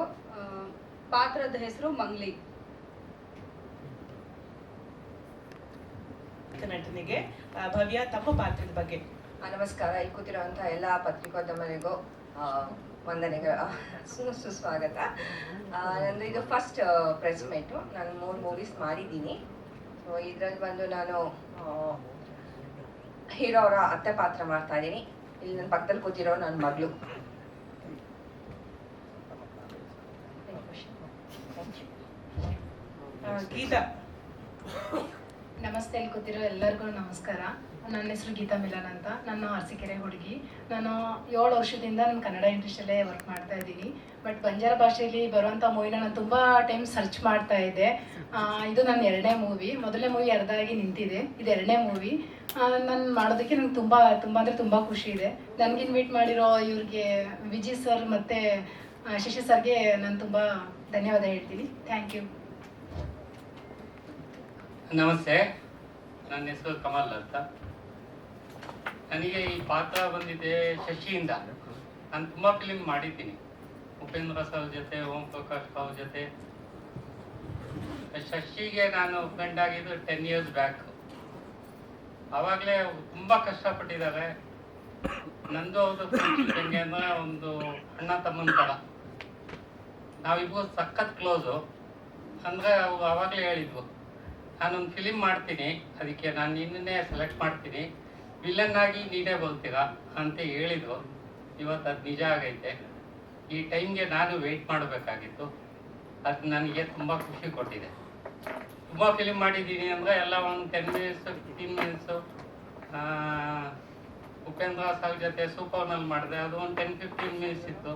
ಪಾತ್ರದ ಹೆಸರು ಮಂಗ್ಲಿ. ಆ, ಭವ್ಯ ತಮ್ಮ ಪಾತ್ರದ ಬಗ್ಗೆ. ನಮಸ್ಕಾರ. ಇಲ್ಲಿ ಕೂತಿರುವಂತಹ ಎಲ್ಲ ಪತ್ರಿಕೋದ್ಯಮನಿಗೂ ವಂದನೆಗಳು. ಸುಸ್ವಾಗತ. ನಂದು ಇದು ಫಸ್ಟ್ ಪ್ರೆಸ್ ಮೀಟು ನಾನು ಮೂರು ಮೂವೀಸ್ ಮಾಡಿದ್ದೀನಿ. ಸೊ ಇದ್ರಲ್ಲಿ ಬಂದು ನಾನು ಹೀರೋ ಅವರ ಅತ್ತೆ ಪಾತ್ರ ಮಾಡ್ತಾ ಇದ್ದೀನಿ. ಇಲ್ಲಿ ನನ್ನ ಪಕ್ಕದಲ್ಲಿ ಕೂತಿರೋ ನನ್ನ ಮಗಳು. ಗೀತಾ. ನಮಸ್ತೆ ಇಲ್ಲಿ ಕೂತಿರೋ ಎಲ್ಲರಿಗೂ ನಮಸ್ಕಾರ. ನನ್ನ ಹೆಸರು ಗೀತಾ ಮಿಲನ್ ಅಂತ. ನಾನು ಅರಸೀಕೆರೆ ಹುಡುಗಿ. ನಾನು ಏಳು ವರ್ಷದಿಂದ ನಾನು ಕನ್ನಡ ಇಂಡಸ್ಟ್ರಿಯಲ್ಲೇ ವರ್ಕ್ ಮಾಡ್ತಾ ಇದ್ದೀನಿ. ಬಟ್ ಬಂಜಾರ ಭಾಷೆಯಲ್ಲಿ ಬರುವಂಥ ಮೂವಿನ ನಾನು ತುಂಬ ಟೈಮ್ ಸರ್ಚ್ ಮಾಡ್ತಾ ಇದ್ದೆ. ಇದು ನನ್ನ ಎರಡನೇ ಮೂವಿ ಮೊದಲನೇ ಮೂವಿ ಅರ್ಧಾಗಿ ನಿಂತಿದೆ. ಇದು ಎರಡನೇ ಮೂವಿ ನಾನು ಮಾಡೋದಕ್ಕೆ ನಂಗೆ ತುಂಬ ತುಂಬ ಅಂದರೆ ತುಂಬ ಖುಷಿ ಇದೆ. ನನಗೆ ಇನ್ವೈಟ್ ಮಾಡಿರೋ ಇವ್ರಿಗೆ ವಿಜಿ ಸರ್ ಮತ್ತು ಶಶಿ ಸರ್ಗೆ ನಾನು ತುಂಬ ಧನ್ಯವಾದ ಹೇಳ್ತೀನಿ. ಥ್ಯಾಂಕ್ ಯು ನಮಸ್ತೆ, ನನ್ನ ಹೆಸರು ಕಮಲ್ ಅಂತ. ನನಗೆ ಈ ಪಾತ್ರ ಬಂದಿದೆ ಶಶಿಯಿಂದ. ನಾನು ತುಂಬ ಫಿಲಿಮ್ ಮಾಡಿದ್ದೀನಿ. ಉಪೇಂದ್ರ ಸರ್ ಜೊತೆ, ಓಂ ಪ್ರಕಾಶ್ ಅವ್ರ ಜೊತೆ. ಶಶಿಗೆ ನಾನು ಫ್ರೆಂಡ್ ಆಗಿದ್ದು ಟೆನ್ ಇಯರ್ಸ್ ಬ್ಯಾಕ್ ಆವಾಗಲೇ ತುಂಬ ಕಷ್ಟಪಟ್ಟಿದ್ದಾರೆ. ನಂದು ಅವ್ರದ್ದು ಹೆಂಗೆ ಅಂದರೆ ಒಂದು ಅಣ್ಣ ತಮ್ಮನ ಥರ ನಾವಿಬ್ಬರು ಸಖತ್ ಕ್ಲೋಸು ಅಂದರೆ ಅವ್ರು ಆವಾಗಲೇ ಹೇಳಿದ್ವು ನಾನೊಂದು ಫಿಲಿಮ್ ಮಾಡ್ತೀನಿ. ಅದಕ್ಕೆ ನಾನು ನಿನ್ನನ್ನೇ ಸೆಲೆಕ್ಟ್ ಮಾಡ್ತೀನಿ. ವಿಲನ್ ಆಗಿ ನೀನೇ ಬರ್ತೀರಾ ಅಂತ ಹೇಳಿದ್ರು. ಇವತ್ತು ಅದು ನಿಜ ಆಗೈತೆ. ಈ ಟೈಮ್ಗೆ ನಾನು ವೆಯ್ಟ್ ಮಾಡಬೇಕಾಗಿತ್ತು. ಅದು ನನಗೆ ತುಂಬ ಖುಷಿ ಕೊಟ್ಟಿದೆ. ತುಂಬ ಫಿಲಿಮ್ ಮಾಡಿದ್ದೀನಿ ಅಂದರೆ ಎಲ್ಲ ಒಂದು ten minutes fifteen minutes Upendra ಸಾವ್ ಜೊತೆ ಸೂಪರ್ನಲ್ಲಿ ಮಾಡಿದೆ. ಅದು ಒಂದು ಟೆನ್ ಫಿಫ್ಟೀನ್ ಮಿನಿಟ್ಸ್ ಇತ್ತು.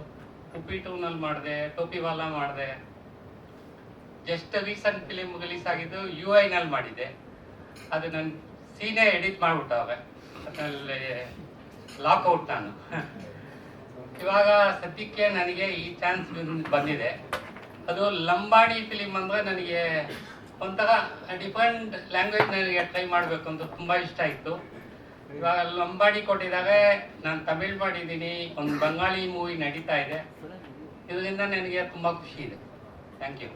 ಉಪ್ಪಿ ಟೂನಲ್ಲಿ ಮಾಡಿದೆ. ಟೋಪಿವಾಲ ಮಾಡಿದೆ. ಜಸ್ಟ್ ರೀಸೆಂಟ್ ಫಿಲಿಮ್ ರಿಲೀಸ್ ಆಗಿದ್ದು ಯು ಐನಲ್ಲಿ ಮಾಡಿದ್ದೆ. ಅದು ನನ್ನ ಸೀನೇ ಎಡಿಟ್ ಮಾಡಿಬಿಟ್ಟವೆ ಅದರಲ್ಲಿ ಲಾಕ್ಔಟ್ ನಾನು. ಇವಾಗ ಸದ್ಯಕ್ಕೆ ನನಗೆ ಈ ಚಾನ್ಸ್ ಬಂದಿದೆ. ಅದು ಲಂಬಾಣಿ ಫಿಲಿಮ್ ಅಂದರೆ ನನಗೆ ಒಂಥರ ಡಿಫ್ರೆಂಟ್ ಲ್ಯಾಂಗ್ವೇಜ್ ನನಗೆ ಟ್ರೈ ಮಾಡಬೇಕು ಅಂತ ತುಂಬ ಇಷ್ಟ ಇತ್ತು ಇವಾಗ ಲಂಬಾಣಿ ಕೊಟ್ಟಿದ್ದಾರೆ ನಾನು ತಮಿಳ್ ಮಾಡಿದ್ದೀನಿ, ಒಂದು ಬಂಗಾಳಿ ಮೂವಿ ನಡೀತಾ ಇದೆ. ಇದರಿಂದ ನನಗೆ ತುಂಬ ಖುಷಿ ಇದೆ. ಥ್ಯಾಂಕ್ ಯು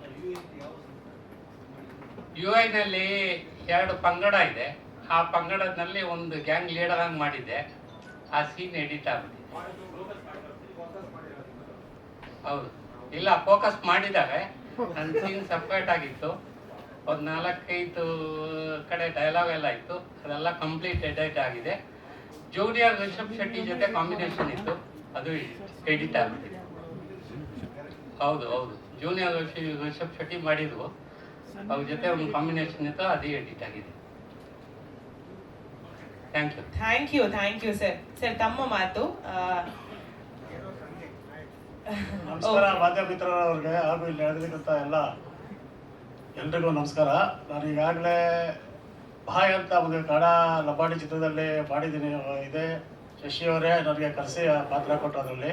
ಯು ಐನಲ್ಲಿ ಎರಡು ಪಂಗಡ ಇದೆ. ಆ ಪಂಗಡದಲ್ಲಿ ಒಂದು ಗ್ಯಾಂಗ್ ಲೀಡರ್ ಆಗಿ ಮಾಡಿದ್ದೆ. ಆ ಸೀನ್ ಎಡಿಟ್ ಆಗಿದೆ ಹೌದು. ಇಲ್ಲ ಫೋಕಸ್ ಮಾಡಿದ್ದಾರೆ. ನನ್ನ ಸೀನ್ ಸಪ್ರೇಟ್ ಆಗಿತ್ತು. ಒಂದು ನಾಲ್ಕೈದು ಕಡೆ ಡೈಲಾಗ್ ಎಲ್ಲ ಇತ್ತು. ಅದೆಲ್ಲ ಕಂಪ್ಲೀಟ್ ಎಡಿಟ್ ಆಗಿದೆ. ಜೂನಿಯರ್ ರಿಷಬ್ ಶೆಟ್ಟಿ ಜೊತೆ ಕಾಂಬಿನೇಷನ್ ಇತ್ತು. ಅದು ಎಡಿಟ್ ಆಗಿದೆ ಹೌದು ಹೌದು. ಜೂನಿಯರ್ ರಿಷಬ್ ಶೆಟ್ಟಿ ಮಾಡಿದ್ವು ಅವ್ರ ಜೊತೆ ಒಂದು ಕಾಂಬಿನೇಷನ್ ಇತ್ತು ಅದೇ ಎಡಿಟ್ ಆಗಿದೆ. Thank you thank you thank you sir sir ತಮ್ಮ ಮಾತು ನಮಸ್ಕಾರ ಮಾಧ್ಯಮ ಮಿತ್ರರವ್ರಿಗೆ ಹಾಗೂ ಇಲ್ಲಿ ನಡೆದಿರ್ತಕ್ಕಂಥ ಎಲ್ಲ ಎಲ್ರಿಗೂ ನಮಸ್ಕಾರ. ನಾನು ಈಗಾಗಲೇ ಬಾಯ್ ಅಂತ ಒಂದು ಕನ್ನಡ ಲಬಾಡಿ ಚಿತ್ರದಲ್ಲಿ ಮಾಡಿದ್ದೀನಿ. ಇದೆ ಶಶಿ ಅವರೇ ನನಗೆ ಕರೆಸಿ ಪಾತ್ರ ಕೊಟ್ಟು ಅದರಲ್ಲಿ.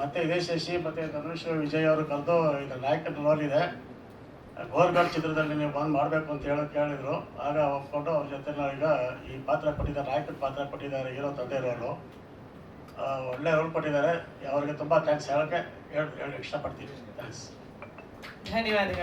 ಮತ್ತೆ ಇದೇ ಶಶಿ, ಮತ್ತು ಧನುಷ್, ವಿಜಯ್ ಅವರು ಕರೆದು ಇದು ನಾಯಕನ ರೋಲ್ ಇದೆ. ಗೋರ್ಗಢ್ ಚಿತ್ರದಲ್ಲಿ ನೀವು ಬಂದು ಮಾಡಬೇಕು ಅಂತ ಹೇಳಿ ಕೇಳಿದ್ರು. ಆಗ ಒಪ್ಕೊಂಡು ಅವ್ರ ಜೊತೆ ನಾವೀಗ ಈ ಪಾತ್ರ ಕೊಟ್ಟಿದ್ದಾರೆ, ನಾಯಕನ ಪಾತ್ರ ಕೊಟ್ಟಿದ್ದಾರೆ ಹೀರೋ ತಂದೆ ರೋಲು ಒಳ್ಳೆ ರೋಲ್ ಕೊಟ್ಟಿದ್ದಾರೆ. ಅವರಿಗೆ ತುಂಬ ಥ್ಯಾಂಕ್ಸ್ ಹೇಳೋಕ್ಕೆ ಹೇಳಿ ಹೇಳಿ ಇಷ್ಟಪಡ್ತೀನಿ. ಥ್ಯಾಂಕ್ಸ್ ಧನ್ಯವಾದಗಳು.